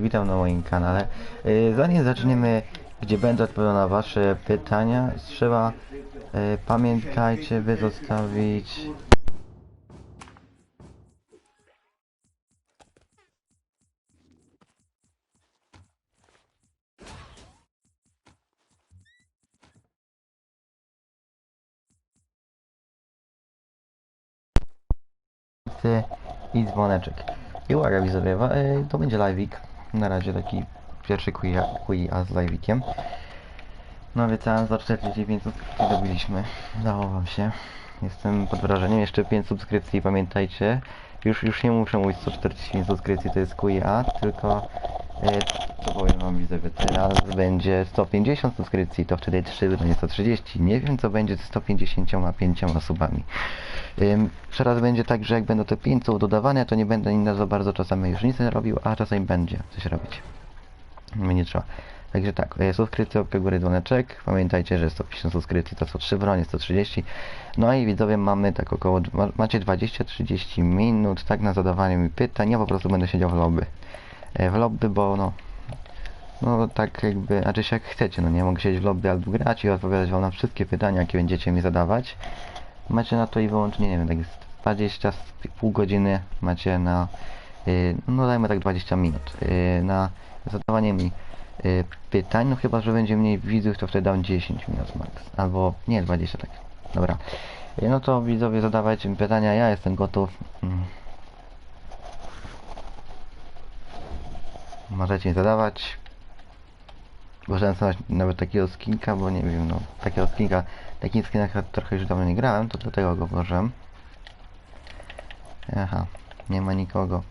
witam na moim kanale. Y, Zanim zaczniemy, gdzie będę odpowiadał na wasze pytania, trzeba y, pamiętajcie, by zostawić i dzwoneczek. I uwaga widzowie, y, to będzie live'ik. Na razie taki pierwszy QA, z live'ikiem. No obiecałem za 45 subskrypcji dobiliśmy. Udało wam się. Jestem pod wrażeniem. Jeszcze 5 subskrypcji, pamiętajcie. Już, już nie muszę mówić 145 subskrypcji, to jest QA, tylko y, co powiem wam widzowie, teraz będzie 150 subskrypcji, to wtedy 3 będzie 130. Nie wiem co będzie ze 155 osobami. Teraz będzie tak, że jak będą te 5 słów dodawane, to nie będę inna za bardzo czasami już nic nie robił, a czasami będzie coś robić. Mnie trzeba. Także tak, e, subskrypcja, łapka góry, dzwoneczek. Pamiętajcie, że 150 subskrypcji to co 3 bronie, 130. No i widzowie mamy tak około, ma- macie 20-30 minut, tak na zadawanie mi pytań. Ja po prostu będę siedział w lobby. E, W lobby, bo no, no tak jakby, a czy się jak chcecie, no nie mogę siedzieć w lobby albo grać i odpowiadać wam na wszystkie pytania, jakie będziecie mi zadawać. Macie na to i wyłącznie, nie wiem, tak jest 20, z pół godziny macie na, y, no dajmy tak 20 minut, y, na zadawanie mi y, pytań, no chyba, że będzie mniej widzów, to wtedy dam 10 minut max, albo nie 20 tak, dobra. Y, no to widzowie zadawajcie mi pytania, ja jestem gotów. Możecie mi zadawać. Możemy znaleźć nawet takiego skinka, bo nie wiem, no takiego skinka, takim skinach ja trochę już dawno nie grałem, to dlatego go włożyłem. Aha, nie ma nikogo.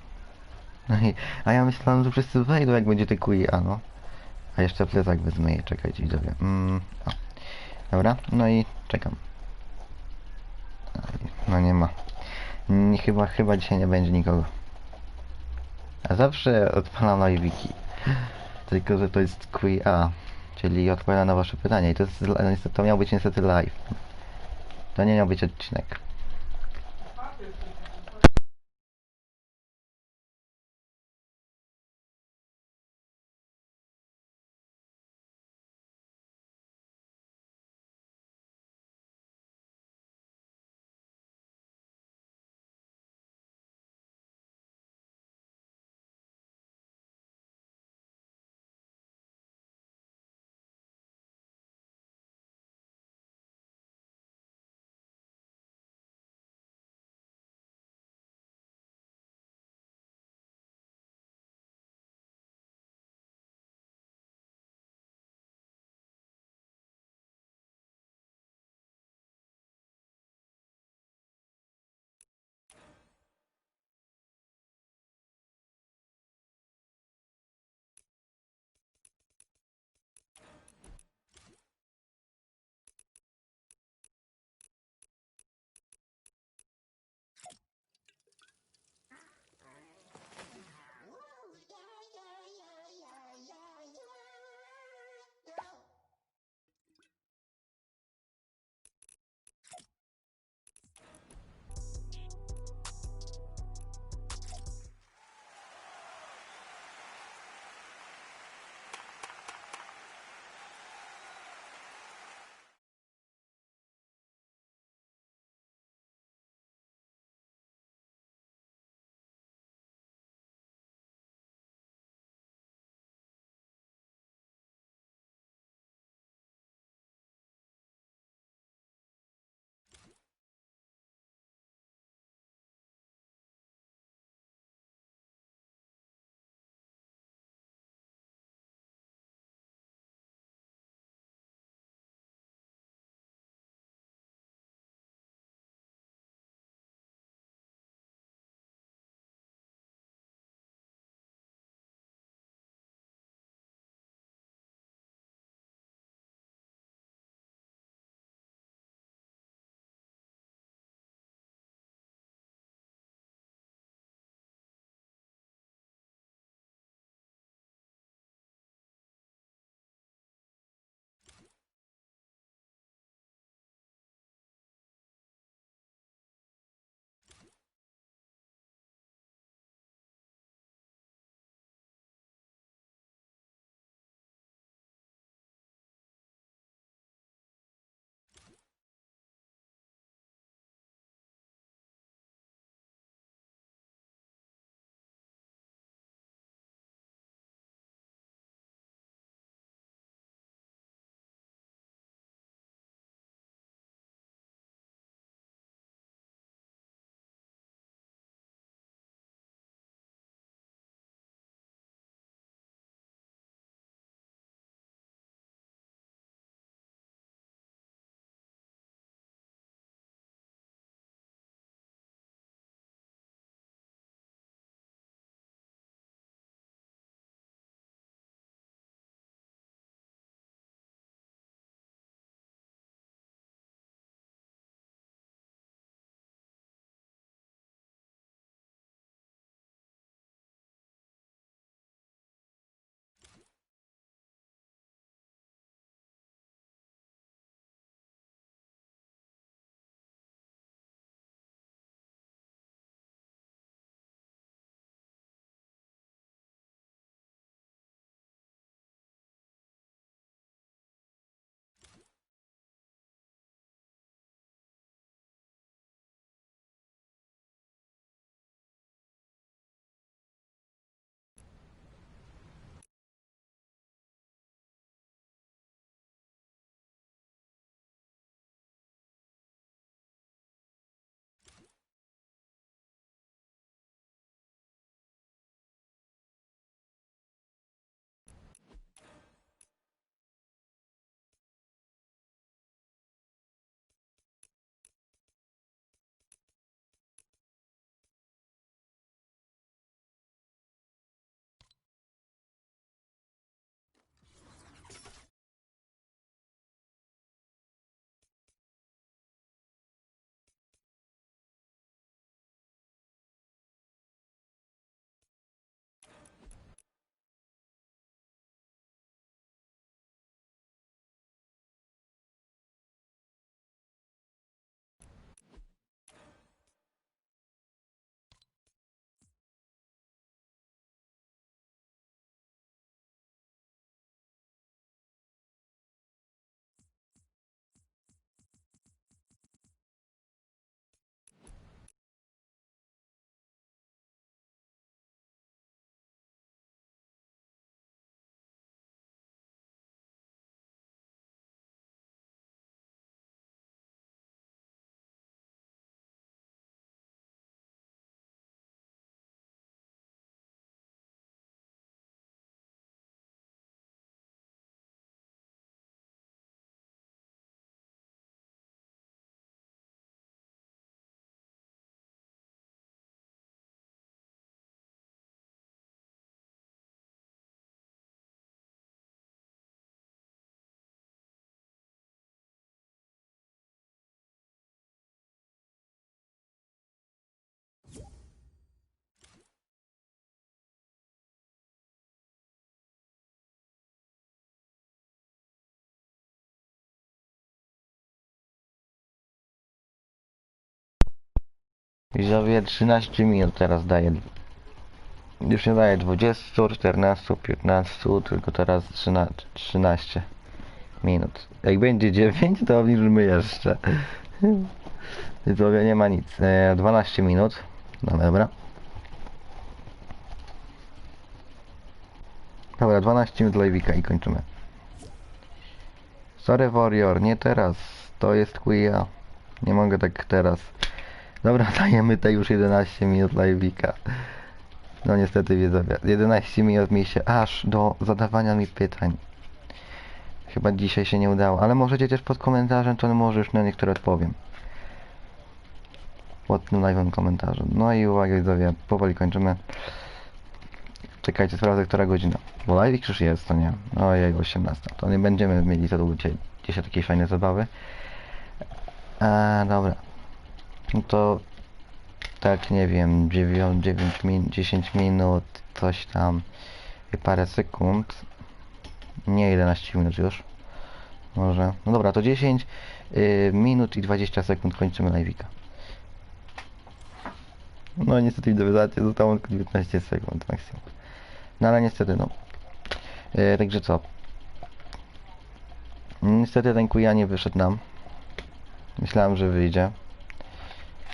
No i, a ja myślałem, że wszyscy wejdą jak będzie te QA, no. A jeszcze plecak wyzmyję, czekajcie widzowie. Mm, o. Dobra, no i czekam. No nie ma. Nie, chyba, chyba dzisiaj nie będzie nikogo. A zawsze odpalam live'iki. Tylko, że to jest QA, czyli odpowiada na wasze pytania i to, jest, to miał być niestety live. To nie miał być odcinek. Widzowie 13 minut teraz daje. Już nie daje 20, 14, 15, tylko teraz 13, 13 minut. Jak będzie 9, to obniżymy jeszcze. Widzowie nie ma nic. E, 12 minut. No dobra. Dobra, 12 minut live'ika i kończymy. Sorry Warrior, nie teraz. To jest Quia. Nie mogę tak teraz. Dobra, dajemy te już 11 minut live'ika. No niestety widzowie. 11 minut mi się aż do zadawania mi pytań. Chyba dzisiaj się nie udało, ale możecie też pod komentarzem, to może już na niektóre odpowiem. Pod tym live'em komentarzem. No i uwaga widzowie, powoli kończymy. Czekajcie, sprawdzę, która godzina. Bo live już jest, to nie. Ojej, 18. To nie będziemy mieli za długo dzisiaj, dzisiaj takiej fajnej zabawy. A, dobra. No to tak, nie wiem, 9, 9 min, 10 minut, coś tam i parę sekund. Nie 11 minut już. Może. No dobra, to 10 y, minut i 20 sekund kończymy live'ika. No niestety widzowie, zobaczcie, zostało tylko 19 sekund maksimum. No ale niestety no. Yy, także co? Niestety ten kuja nie wyszedł nam. Myślałem, że wyjdzie.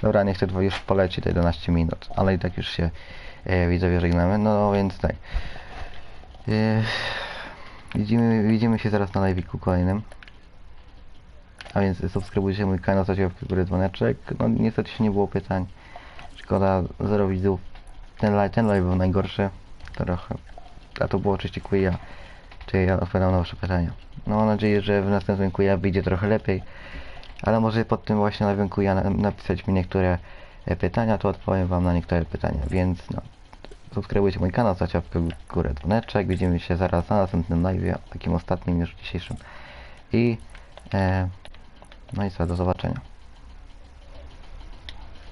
Dobra, niech to już poleci te 11 minut, ale i tak już się e, widzowie żegnamy, no więc tak. E, widzimy, widzimy się zaraz na live'iku kolejnym. A więc subskrybujcie mój kanał, zostawcie w górę dzwoneczek. No niestety się nie było pytań. Szkoda, zero widzów. Ten live, ten live był najgorszy. Trochę. A to było oczywiście Quia. Czyli ja odpowiadam na wasze pytania. No mam nadzieję, że w następnym Quia wyjdzie trochę lepiej. Ale może pod tym właśnie live'em Quia na- napisać mi niektóre e, pytania, to odpowiem wam na niektóre pytania. Więc no. Subskrybujcie mój kanał, zostawcie w górę dzwoneczek. Widzimy się zaraz na następnym live'ie, takim ostatnim już dzisiejszym. I e, no i co, do zobaczenia.